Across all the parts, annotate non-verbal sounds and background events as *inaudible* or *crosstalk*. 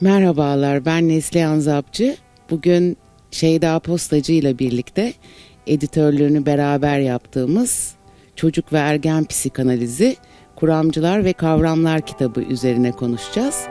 Merhabalar, ben Neslihan Zapçı. Bugün Şeyda Postacı ile birlikte editörlüğünü beraber yaptığımız Çocuk ve Ergen Psikanalizi Kuramcılar ve Kavramlar kitabı üzerine konuşacağız.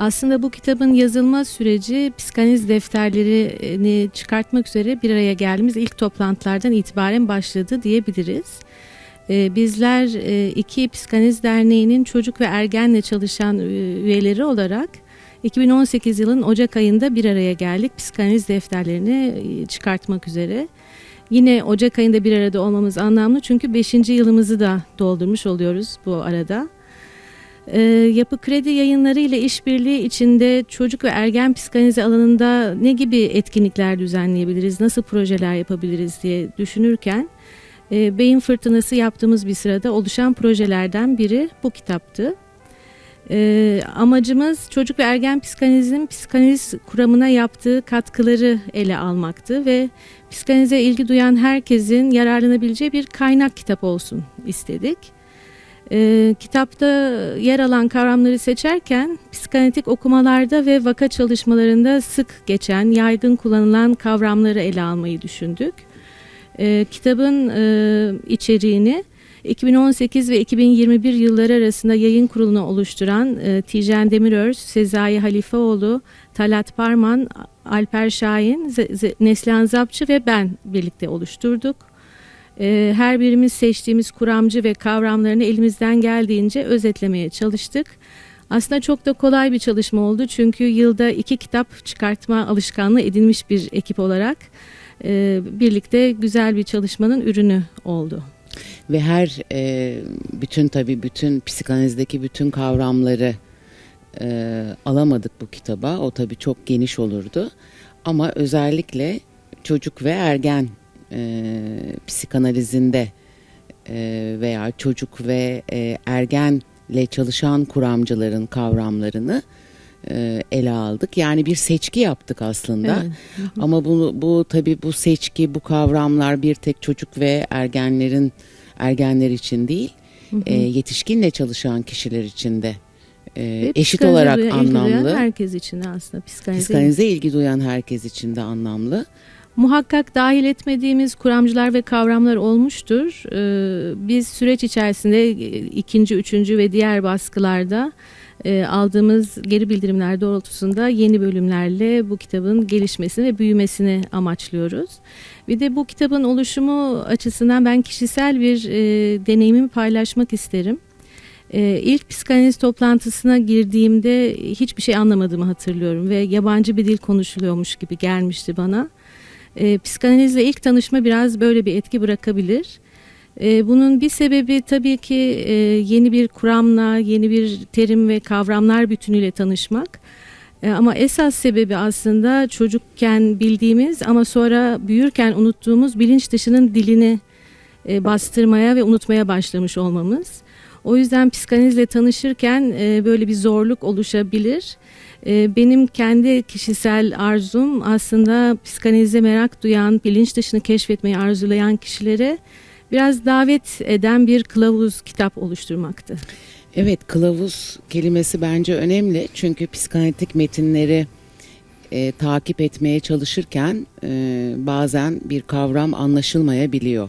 Aslında bu kitabın yazılma süreci psikanaliz defterlerini çıkartmak üzere bir araya geldiğimiz ilk toplantılardan itibaren başladı diyebiliriz. Ee, Bizler e, iki psikanaliz derneğinin çocuk ve ergenle çalışan e, üyeleri olarak 2018 yılın Ocak ayında bir araya geldik psikanaliz defterlerini e, çıkartmak üzere. Yine Ocak ayında bir arada olmamız anlamlı çünkü 5. yılımızı da doldurmuş oluyoruz bu arada. Ee, Yapı Kredi yayınları ile işbirliği içinde çocuk ve ergen psikanalizi alanında ne gibi etkinlikler düzenleyebiliriz, nasıl projeler yapabiliriz diye düşünürken e, beyin fırtınası yaptığımız bir sırada oluşan projelerden biri bu kitaptı. E, amacımız çocuk ve ergen psikanalizin psikanaliz kuramına yaptığı katkıları ele almaktı ve psikanalize ilgi duyan herkesin yararlanabileceği bir kaynak kitap olsun istedik. E, kitapta yer alan kavramları seçerken psikanalitik okumalarda ve vaka çalışmalarında sık geçen, yaygın kullanılan kavramları ele almayı düşündük. E, kitabın e, içeriğini 2018 ve 2021 yılları arasında yayın kurulunu oluşturan e, Tijen Demiröz, Sezai Halifeoğlu, Talat Parman, Alper Şahin, Z- Z- Neslihan Zapçı ve ben birlikte oluşturduk. E, her birimiz seçtiğimiz kuramcı ve kavramlarını elimizden geldiğince özetlemeye çalıştık. Aslında çok da kolay bir çalışma oldu çünkü yılda iki kitap çıkartma alışkanlığı edinmiş bir ekip olarak e, birlikte güzel bir çalışmanın ürünü oldu. Ve her e, bütün tabii bütün psikanalizdeki bütün kavramları e, alamadık bu kitaba. O tabii çok geniş olurdu. Ama özellikle çocuk ve ergen psikanalizinde e, veya çocuk ve e, ergenle çalışan kuramcıların kavramlarını e, ele aldık. Yani bir seçki yaptık aslında. Evet. *laughs* Ama bu, bu tabii bu seçki, bu kavramlar bir tek çocuk ve ergenlerin ergenler için değil, e, yetişkinle çalışan kişiler için de e, eşit olarak anlamlı. herkes için aslında psikoloji. Psikanalize ilgi duyan herkes için de anlamlı. Muhakkak dahil etmediğimiz kuramcılar ve kavramlar olmuştur. Ee, Biz süreç içerisinde e, ikinci, üçüncü ve diğer baskılarda e, aldığımız geri bildirimler doğrultusunda yeni bölümlerle bu kitabın gelişmesini ve büyümesini amaçlıyoruz. Bir de bu kitabın oluşumu açısından ben kişisel bir e, deneyimimi paylaşmak isterim. Ee, ilk psikanaliz toplantısına girdiğimde hiçbir şey anlamadığımı hatırlıyorum ve yabancı bir dil konuşuluyormuş gibi gelmişti bana. Ee, psikanalizle ilk tanışma biraz böyle bir etki bırakabilir. Ee, bunun bir sebebi tabii ki e, yeni bir kuramla, yeni bir terim ve kavramlar bütünüyle tanışmak. Ee, ama esas sebebi aslında çocukken bildiğimiz ama sonra büyürken unuttuğumuz bilinç dışının dilini e, bastırmaya ve unutmaya başlamış olmamız. O yüzden psikanalizle tanışırken e, böyle bir zorluk oluşabilir. E, benim kendi kişisel arzum aslında psikanalize merak duyan, bilinç dışını keşfetmeyi arzulayan kişilere biraz davet eden bir kılavuz kitap oluşturmaktı. Evet, kılavuz kelimesi bence önemli çünkü psikanalitik metinleri e, takip etmeye çalışırken e, bazen bir kavram anlaşılmayabiliyor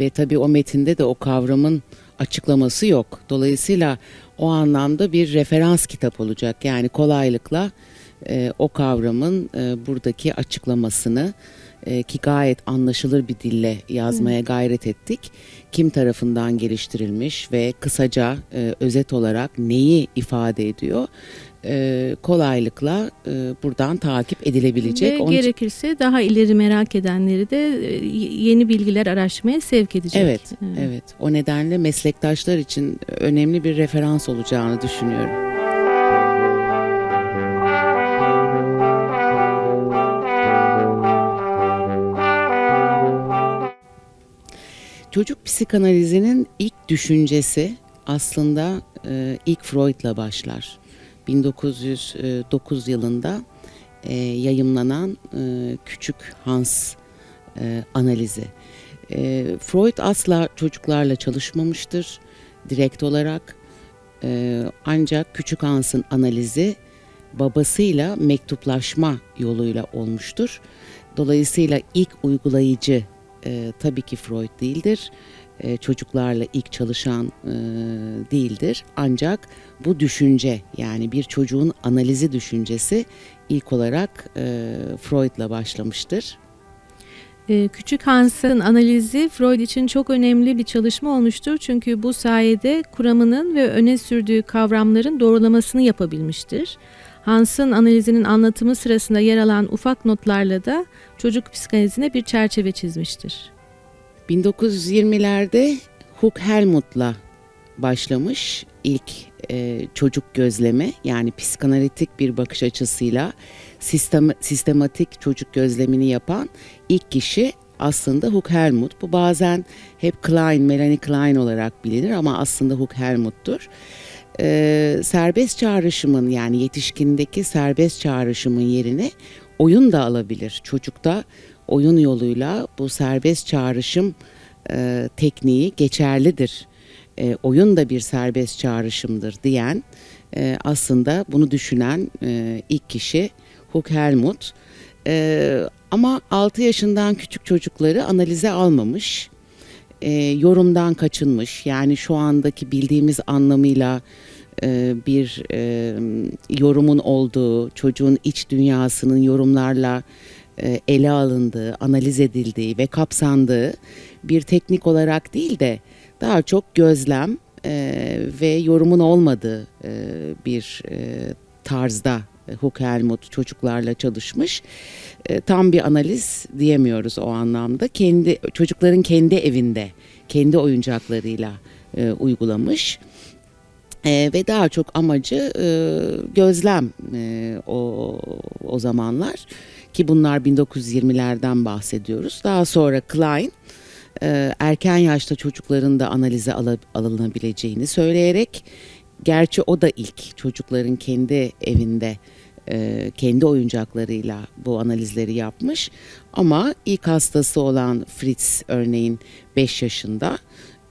ve tabii o metinde de o kavramın açıklaması yok. Dolayısıyla o anlamda bir referans kitap olacak. Yani kolaylıkla e, o kavramın e, buradaki açıklamasını e, ki gayet anlaşılır bir dille yazmaya gayret ettik. Kim tarafından geliştirilmiş ve kısaca e, özet olarak neyi ifade ediyor? E, kolaylıkla e, buradan takip edilebilecek. Ve Onun için- gerekirse daha ileri merak edenleri de e, yeni bilgiler araştırmaya sevk edecek. Evet, evet. O nedenle meslektaşlar için önemli bir referans olacağını düşünüyorum. Çocuk psikanalizinin ilk düşüncesi aslında e, ilk Freud'la başlar. 1909 yılında e, yayımlanan e, Küçük Hans e, analizi. E, Freud asla çocuklarla çalışmamıştır direkt olarak. E, ancak Küçük Hans'ın analizi babasıyla mektuplaşma yoluyla olmuştur. Dolayısıyla ilk uygulayıcı e, tabii ki Freud değildir. E, çocuklarla ilk çalışan e, değildir. Ancak bu düşünce yani bir çocuğun analizi düşüncesi ilk olarak e, Freud'la başlamıştır. Ee, Küçük Hans'ın analizi Freud için çok önemli bir çalışma olmuştur. Çünkü bu sayede kuramının ve öne sürdüğü kavramların doğrulamasını yapabilmiştir. Hans'ın analizinin anlatımı sırasında yer alan ufak notlarla da çocuk psikanalizine bir çerçeve çizmiştir. 1920'lerde Hugh Helmut'la başlamış ilk e, çocuk gözleme yani psikanalitik bir bakış açısıyla sistem, sistematik çocuk gözlemini yapan ilk kişi aslında Hugh Helmut. Bu bazen hep Klein, Melanie Klein olarak bilinir ama aslında Hugh Helmut'tur. E, serbest çağrışımın yani yetişkindeki serbest çağrışımın yerine oyun da alabilir. Çocukta oyun yoluyla bu serbest çağrışım e, tekniği geçerlidir. E, oyun da bir serbest çağrışımdır diyen e, aslında bunu düşünen e, ilk kişi Hugh Helmut. E, ama 6 yaşından küçük çocukları analize almamış. E, yorumdan kaçınmış. Yani şu andaki bildiğimiz anlamıyla e, bir e, yorumun olduğu, çocuğun iç dünyasının yorumlarla ele alındığı, analiz edildiği ve kapsandığı bir teknik olarak değil de daha çok gözlem e, ve yorumun olmadığı e, bir e, tarzda e, Hugh Helmut çocuklarla çalışmış. E, tam bir analiz diyemiyoruz o anlamda. Kendi çocukların kendi evinde, kendi oyuncaklarıyla e, uygulamış. E, ve daha çok amacı e, gözlem e, o o zamanlar ki bunlar 1920'lerden bahsediyoruz. Daha sonra Klein e, erken yaşta çocukların da analize alınabileceğini söyleyerek gerçi o da ilk çocukların kendi evinde e, kendi oyuncaklarıyla bu analizleri yapmış ama ilk hastası olan Fritz örneğin 5 yaşında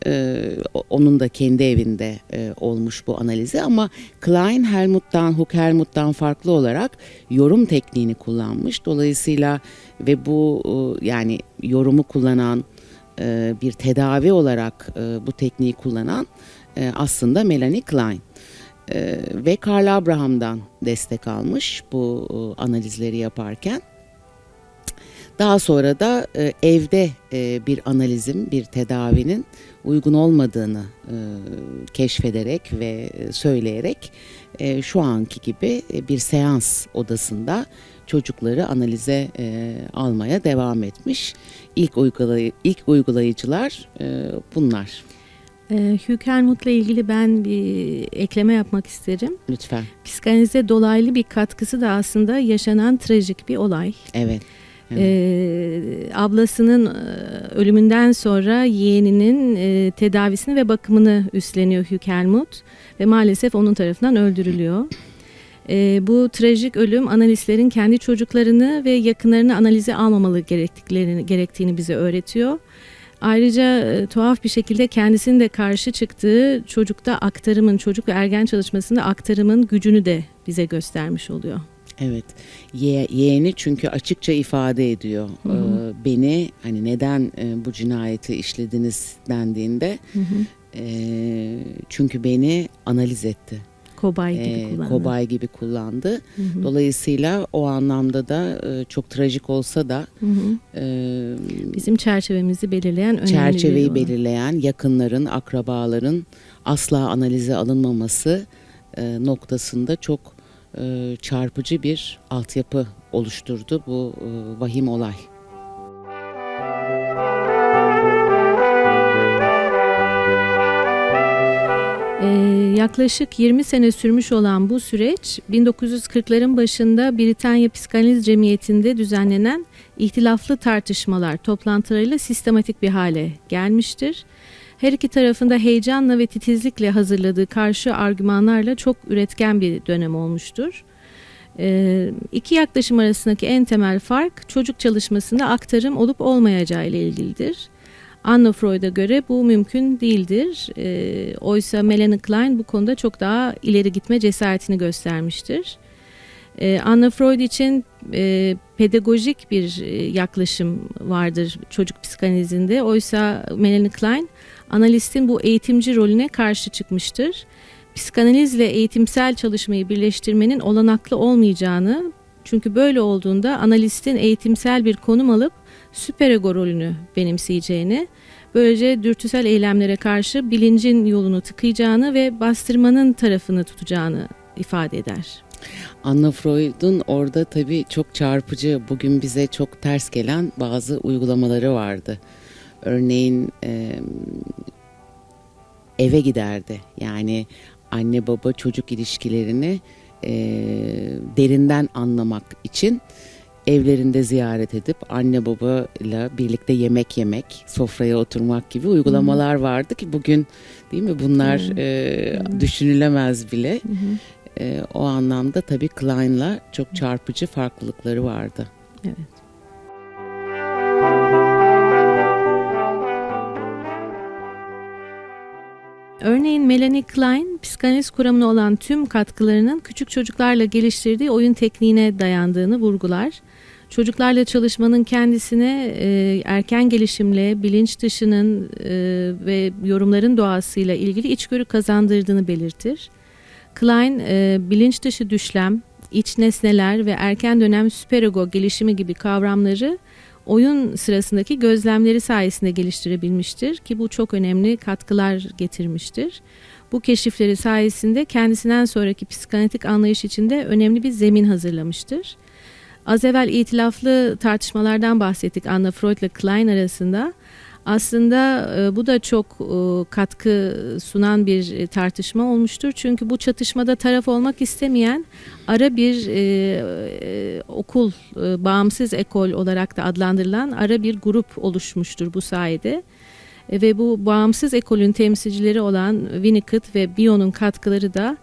e, o- onun da kendi evinde e, olmuş bu analizi ama Klein Helmut'tan, Hugh Helmut'tan farklı olarak yorum tekniğini kullanmış. Dolayısıyla ve bu e, yani yorumu kullanan e, bir tedavi olarak e, bu tekniği kullanan e, aslında Melanie Klein. E, ve Karl Abraham'dan destek almış bu e, analizleri yaparken. Daha sonra da e, evde e, bir analizin, bir tedavinin uygun olmadığını e, keşfederek ve e, söyleyerek e, şu anki gibi e, bir seans odasında çocukları analize e, almaya devam etmiş. İlk uygulay ilk uygulayıcılar e, bunlar. Ee, Hugh ilgili ben bir ekleme yapmak isterim. Lütfen. Psikanalize dolaylı bir katkısı da aslında yaşanan trajik bir olay. Evet. Evet. Ee, ablasının e, ölümünden sonra yeğeninin e, tedavisini ve bakımını üstleniyor Hugh Helmut ve maalesef onun tarafından öldürülüyor. Ee, bu trajik ölüm analistlerin kendi çocuklarını ve yakınlarını analize almamalı gerektiklerini gerektiğini bize öğretiyor. Ayrıca e, tuhaf bir şekilde kendisinin de karşı çıktığı çocukta aktarımın, çocuk ve ergen çalışmasında aktarımın gücünü de bize göstermiş oluyor. Evet. Ye, yeğeni çünkü açıkça ifade ediyor. Hı hı. Ee, beni hani neden e, bu cinayeti işlediniz dendiğinde e, çünkü beni analiz etti. Kobay gibi Ee, kullanılan. kobay gibi kullandı. Hı hı. Dolayısıyla o anlamda da e, çok trajik olsa da Hı hı. e, Bizim çerçevemizi belirleyen önemli çerçeveyi bir belirleyen yakınların, akrabaların asla analize alınmaması e, noktasında çok e, çarpıcı bir altyapı oluşturdu bu e, vahim olay. Ee, yaklaşık 20 sene sürmüş olan bu süreç 1940'ların başında Britanya Psikanaliz Cemiyeti'nde düzenlenen ihtilaflı tartışmalar toplantılarıyla sistematik bir hale gelmiştir. Her iki tarafında heyecanla ve titizlikle hazırladığı karşı argümanlarla çok üretken bir dönem olmuştur. E, iki yaklaşım arasındaki en temel fark çocuk çalışmasında aktarım olup olmayacağı ile ilgilidir. Anna Freud'a göre bu mümkün değildir. E, oysa Melanie Klein bu konuda çok daha ileri gitme cesaretini göstermiştir. E, Anna Freud için e, pedagojik bir e, yaklaşım vardır çocuk psikanalizinde. Oysa Melanie Klein analistin bu eğitimci rolüne karşı çıkmıştır. Psikanalizle eğitimsel çalışmayı birleştirmenin olanaklı olmayacağını çünkü böyle olduğunda analistin eğitimsel bir konum alıp süperego rolünü benimseyeceğini, böylece dürtüsel eylemlere karşı bilincin yolunu tıkayacağını ve bastırmanın tarafını tutacağını ifade eder. Anna Freud'un orada tabii çok çarpıcı, bugün bize çok ters gelen bazı uygulamaları vardı. Örneğin e, eve giderdi. Yani anne baba çocuk ilişkilerini e, derinden anlamak için evlerinde ziyaret edip anne babayla birlikte yemek yemek, sofraya oturmak gibi uygulamalar vardı ki bugün değil mi bunlar e, düşünülemez bile. E, o anlamda tabii Klein'la çok çarpıcı farklılıkları vardı. Evet. Örneğin Melanie Klein, psikanaliz kuramına olan tüm katkılarının küçük çocuklarla geliştirdiği oyun tekniğine dayandığını vurgular. Çocuklarla çalışmanın kendisine e, erken gelişimle, bilinç dışının e, ve yorumların doğasıyla ilgili içgörü kazandırdığını belirtir. Klein, e, bilinç dışı düşlem, iç nesneler ve erken dönem süperego gelişimi gibi kavramları oyun sırasındaki gözlemleri sayesinde geliştirebilmiştir ki bu çok önemli katkılar getirmiştir. Bu keşifleri sayesinde kendisinden sonraki psikanalitik anlayış içinde önemli bir zemin hazırlamıştır. Az evvel itilaflı tartışmalardan bahsettik Anna Freud ile Klein arasında. Aslında e, bu da çok e, katkı sunan bir e, tartışma olmuştur. Çünkü bu çatışmada taraf olmak istemeyen ara bir okul, bağımsız ekol olarak da adlandırılan ara bir grup oluşmuştur bu sayede. Ve bu bağımsız ekolün temsilcileri olan Winnicott ve Bion'un katkıları da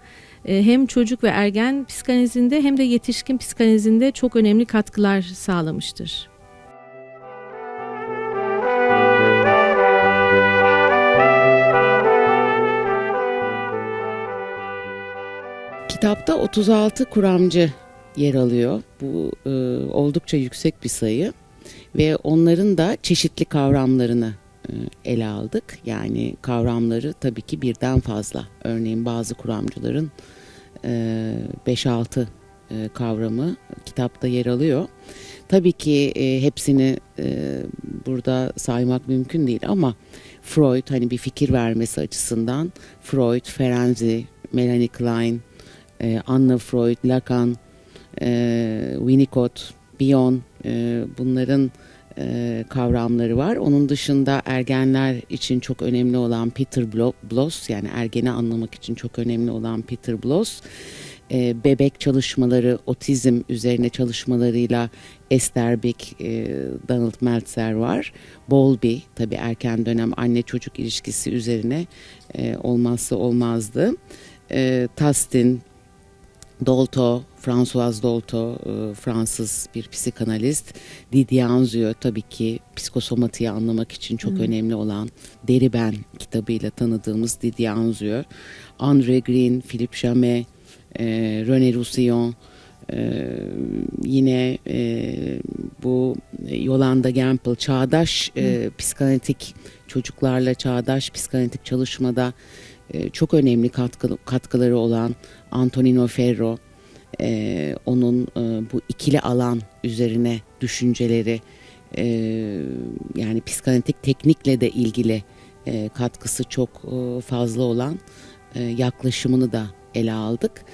hem çocuk ve ergen psikanalizinde hem de yetişkin psikanalizinde çok önemli katkılar sağlamıştır. Kitapta 36 kuramcı yer alıyor. Bu e, oldukça yüksek bir sayı ve onların da çeşitli kavramlarını e, ele aldık. Yani kavramları tabii ki birden fazla. Örneğin bazı kuramcıların e, 5-6 e, kavramı kitapta yer alıyor. Tabii ki e, hepsini e, burada saymak mümkün değil ama Freud hani bir fikir vermesi açısından Freud, Ferenczi, Melanie Klein, e, Anna Freud, Lacan, e, Winnicott, Bion e, bunların e, kavramları var. Onun dışında ergenler için çok önemli olan Peter Blo- Bloss yani ergeni anlamak için çok önemli olan Peter Bloss e, bebek çalışmaları, otizm üzerine çalışmalarıyla Esther Bick, e, Donald Meltzer var. Bowlby tabii erken dönem anne çocuk ilişkisi üzerine e, olmazsa olmazdı. E, Tastin, Dolto, François Dolto, e, Fransız bir psikanalist. Didier Anzieux tabii ki psikosomatiği anlamak için çok önemli olan Deri Ben kitabıyla tanıdığımız Didier Anzieux. André Green, Philippe Jamet, e, René Roussillon, e, yine e, bu Yolanda Gemple çağdaş e, psikanalitik çocuklarla çağdaş psikanalitik çalışmada e, çok önemli katkı, katkıları olan Antonino Ferro e, onun e, bu ikili alan üzerine düşünceleri e, yani psikanalitik teknikle de ilgili e, katkısı çok e, fazla olan e, yaklaşımını da ele aldık.